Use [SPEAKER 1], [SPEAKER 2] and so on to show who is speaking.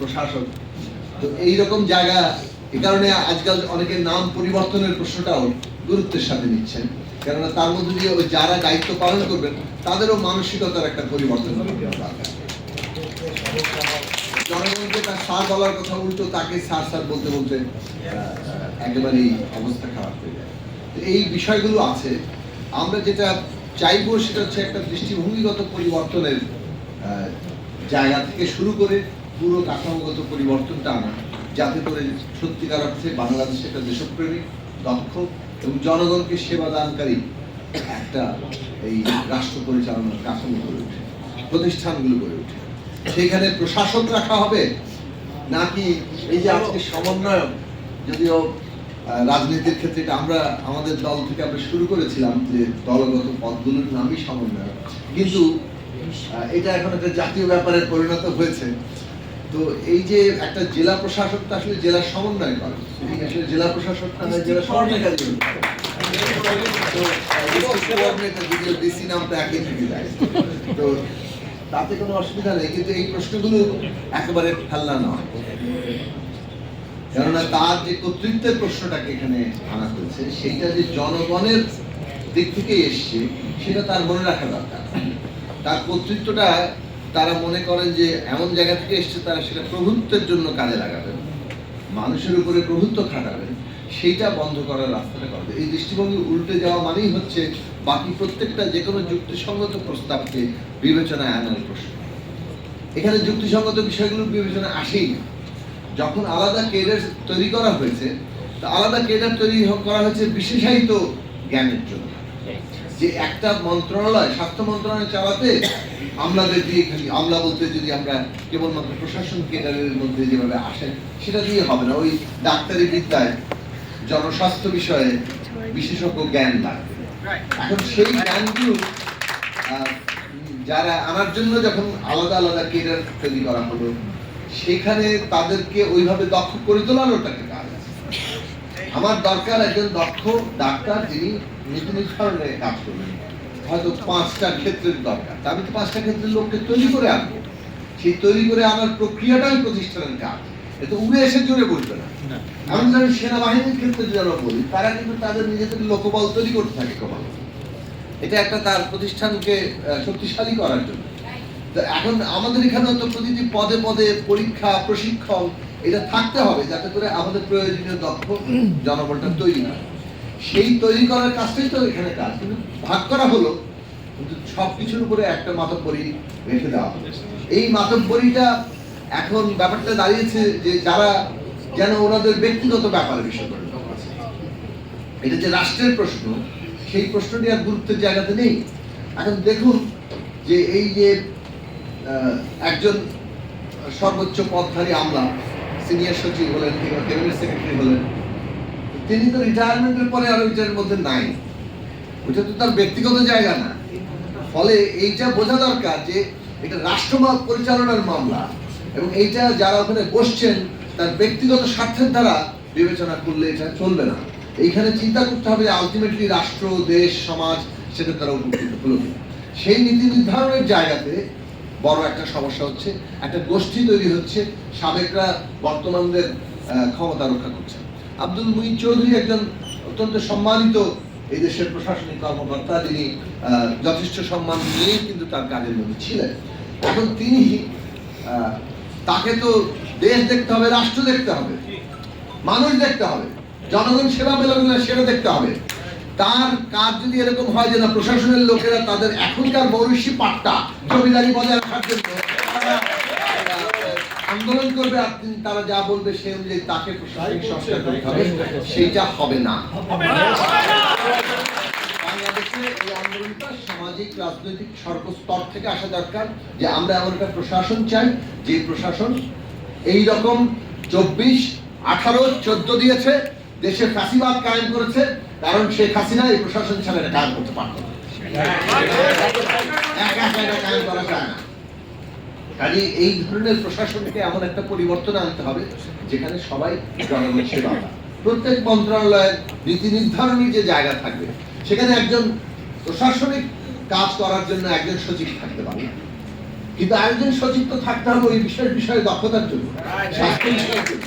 [SPEAKER 1] প্রশাসক। তো এইরকম জায়গা, এ কারণে আজকাল অনেকের নাম পরিবর্তনের প্রশ্নটাও গুরুত্বের সাথে নিচ্ছেন। কেননা তার মধ্যে দিয়ে যারা দায়িত্ব পালন করবেন, তাদেরও মানসিকতার একটা পরিবর্তন জনগণকে তার স্যার বলার কথা উল্টো তাকে স্যার স্যার বলতে বলতে একেবারেই অবস্থা খারাপ হয়ে যায়। এই বিষয়গুলো আছে। আমরা যেটা চাইব সেটা হচ্ছে একটা দৃষ্টিভঙ্গিগত পরিবর্তনের জায়গা থেকে শুরু করে পুরো কাঠামোগত পরিবর্তনটা আনা, যাতে করে সত্যিকার অর্থে বাংলাদেশে একটা দেশপ্রেমিক, দক্ষ এবং জনগণকে সেবা দানকারী একটা এই রাষ্ট্র পরিচালনার কাঠামো গড়ে ওঠে, প্রতিষ্ঠানগুলো গড়ে ওঠে। সেখানে প্রশাসক রাখা হবে, নাকি এই যে আজকে সমন্বয়ক, যদিও রাজনীতির ক্ষেত্রে এটা আমরা, আমাদের দল থেকে আমরা শুরু করেছিলাম যে দলগত পদগুলোর নামই সমন্বয়ক। কিন্তু এটা এখন একটা জাতীয় ব্যাপারে পরিণত হয়েছে। তো এই যে একটা জেলা প্রশাসক তো আসলে জেলা সমন্বয় করে আসলে জেলা প্রশাসক হয় জেলা তো তো তাতে কোনো অসুবিধা নেই কিন্তু এই প্রশ্নগুলো একেবারে ফেলনা নয়। কেননা তার যে কর্তৃত্বের প্রশ্নটাকে এখানে আনা হয়েছে সেইটা যে জনগণের দিক থেকে এসছে সেটা তার মনে রাখা দরকার। তার কর্তৃত্বটা তারা মনে করেন যে এমন জায়গা থেকে এসছে তারা সেটা প্রভুত্বের জন্য কাজে লাগাবেন। মানুষের উপরে প্রভুত্ব খাটাবেন, সেইটা বন্ধ করার রাস্তাটা করবে এই দৃষ্টিভঙ্গি উল্টে যাওয়া মানেই হচ্ছে বাকি প্রত্যেকটা যে কোনো যুক্তিসঙ্গত প্রস্তাবকে বিবেচনায় আনার প্রশ্ন। এখানে যুক্তিসঙ্গত বিষয়গুলো বিবেচনা আসেই না। যখন আলাদা কেডার তৈরি করা হয়েছে, তা আলাদা কেডার তৈরি করা হয়েছে বিশেষায়িত জ্ঞানের জন্য। যে একটা মন্ত্রণালয়, স্বাস্থ্য মন্ত্রণালয় চালাতে আমলাদের দিয়ে খালি আমলা বলতে যদি আমরা কেবলমাত্র প্রশাসন কেডারের মধ্যে যেভাবে আসেন সেটা দিয়ে হবে না। ওই ডাক্তারি বিদ্যায় জনস্বাস্থ্য বিষয়ে বিশেষজ্ঞ জ্ঞান লাগবে এখন সেই জ্ঞানগুলো যারা আনার জন্য যখন আলাদা আলাদা কেরিয়ার তৈরি করা হলো, সেখানে তাদেরকে ওইভাবে দক্ষ করে তোলারও একটা কাজ আছে। আমার দরকার একজন দক্ষ ডাক্তার যিনি নীতি নির্ধারণে কাজ করবেন। হয়তো পাঁচটা ক্ষেত্রের দরকার। তা আমি তো পাঁচটা ক্ষেত্রের লোককে তৈরি করে আনব। সেই তৈরি করে আনার প্রক্রিয়াটাই প্রতিষ্ঠানের কাজ। এতে উড়ে এসে জোরে বলবে না। আমি জানি সেনাবাহিনীর ক্ষেত্রে যদি আমরা বলি তারা কিন্তু তাদের নিজেদের লোকবল তৈরি করতে থাকে ক্রমাগত এটা একটা তার প্রতিষ্ঠানকে শক্তিশালী করার জন্য। তো এখন আমাদের এখানে তো প্রতিটি পদে পদে পরীক্ষা প্রশিক্ষণ এটা থাকতে হবে যাতে করে আমাদের প্রয়োজনীয় দক্ষ জনবলটা তৈরি হয়। সেই তৈরি করার কাজটাই তো এখানে কাজ। কিন্তু ভাগ করা হলো কিন্তু সব কিছুর উপরে একটা মাতব্বরি রেখে দেওয়া হলো। এই মাতব্বরিটা এখন ব্যাপারটা দাঁড়িয়েছে যে যারা যেন ওনাদের ব্যক্তিগত ব্যাপার বিষয় করে। এটা যে রাষ্ট্রের প্রশ্ন সেই প্রশ্নটি আর গুরুত্বের জায়গাতে নেই। এখন দেখুন যে এই যে একজন সর্বোচ্চ পদধারী আমলা সিনিয়র সচিব হলেন কিংবা ক্যাবিনেট সেক্রেটারি হলেন, তিনি তো রিটায়ারমেন্টের পরে আর ওইটার মধ্যে নাই। ওইটা তো তার ব্যক্তিগত জায়গা না। ফলে এইটা বোঝা দরকার যে এটা রাষ্ট্র পরিচালনার মামলা এবং এইটা যারা ওখানে বসছেন, তার ব্যক্তিগত স্বার্থের দ্বারা বিবেচনা করলে এটা চলবে না। এইখানে চিন্তা করতে হবে আলটিমেটলি রাষ্ট্র, দেশ, সমাজ, সেটা তারা উপকৃত হলো সেই নীতি নির্ধারণের জায়গাতে বড় একটা সমস্যা হচ্ছে, একটা গোষ্ঠী তৈরি হচ্ছে, সাবেকরা বর্তমানদের ক্ষমতা রক্ষা করছে। আব্দুল মুহিত চৌধুরী একজন অত্যন্ত সম্মানিত এই দেশের প্রশাসনিক কর্মকর্তা যিনি যথেষ্ট সম্মান নিয়েই কিন্তু তার কাজের মধ্যে ছিলেন। এখন তিনি তাকে তো দেশ দেখতে হবে, রাষ্ট্র দেখতে হবে, মানুষ দেখতে হবে, জনগণ সেবা পেল কিনা সেটা দেখতে হবে। তার কাজ যদি এরকম হয় যে না প্রশাসনের লোকেরা তাদের এখনকার মৌরিষি পাট্টা জমিদারি বজায় রাখার জন্য আন্দোলন করবে আর তিনি- তারা যা বলবে সে অনুযায়ী তাকে প্রশাসনিক সংস্কার করতে হবে। সেইটা হবে না। বাংলাদেশে এই আন্দোলনটা সামাজিক রাজনৈতিক সর্বস্তর থেকে আসা দরকার যে আমরা এমন একটা প্রশাসন চাই যে প্রশাসন এই রকম চব্বিশ আঠারো চোদ্দ দিয়েছে। দেশে ফাঁসিবাদ কায়েম করেছে, কারণ শেখ হাসিনা এই প্রশাসন ছাড়া এটা কায়েম করতে পারত না। কাজে এই ধরনের প্রশাসনকে এমন একটা পরিবর্তন আনতে হবে, যেখানে সবাই জনগণ সেবা প্রত্যেক মন্ত্রণালয়ের নীতি নির্ধারণী যে জায়গা থাকবে, সেখানে একজন প্রশাসনিক কাজ করার জন্য একজন সচিব থাকতে পারে। কিন্তু আরেকজন সচিব তো থাকতে হবে ওই বিষয়ের বিষয়ে দক্ষতার জন্য স্বাস্থ্য বিষয়ের জন্য।